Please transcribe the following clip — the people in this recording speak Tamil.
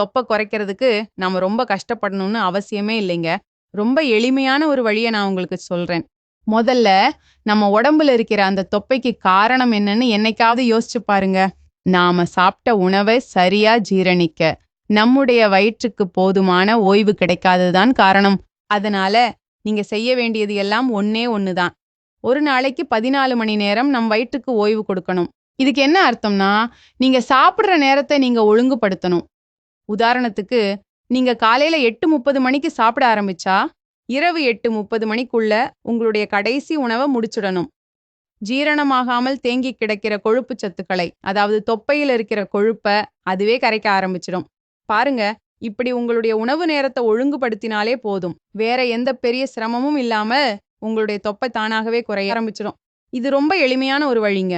தொப்பை குறைக்கிறதுக்கு நாம ரொம்ப கஷ்டப்படணும்னு அவசியமே இல்லைங்க. ரொம்ப எளிமையான ஒரு வழிய நான் உங்களுக்கு சொல்றேன். முதல்ல நம்ம உடம்புல இருக்கிற அந்த தொப்பைக்கு காரணம் என்னன்னு என்னைக்காவது யோசிச்சு பாருங்க. நாம சாப்பிட்ட உணவை சரியா ஜீரணிக்க நம்முடைய வயிற்றுக்கு போதுமான ஓய்வு கிடைக்காததுதான் காரணம். அதனால நீங்க செய்ய வேண்டியது எல்லாம் ஒன்னே ஒண்ணுதான். ஒரு நாளைக்கு 14 மணி நேரம் நம் வயிற்றுக்கு ஓய்வு கொடுக்கணும். இதுக்கு என்ன அர்த்தம்னா, நீங்க சாப்பிடுற நேரத்தை நீங்க ஒழுங்குபடுத்தணும். உதாரணத்துக்கு, நீங்க காலையில 8:30 மணிக்கு சாப்பிட ஆரம்பிச்சா, இரவு 8:30 மணிக்குள்ள உங்களுடைய கடைசி உணவ முடிச்சிடணும். ஜீரணமாகாமல் தேங்கி கிடக்கிற கொழுப்புச் சத்துக்களை, அதாவது தொப்பையில இருக்கிற கொழுப்ப அதுவே கரைக்க ஆரம்பிச்சிடும். பாருங்க, இப்படி உங்களுடைய உணவு நேரத்த ஒழுங்குபடுத்தினாலே போதும். வேற எந்த பெரிய சிரமமும் இல்லாம உங்களுடைய தொப்பை தானாகவே குறைய ஆரம்பிச்சிடும். இது ரொம்ப எளிமையான ஒரு வழிங்க.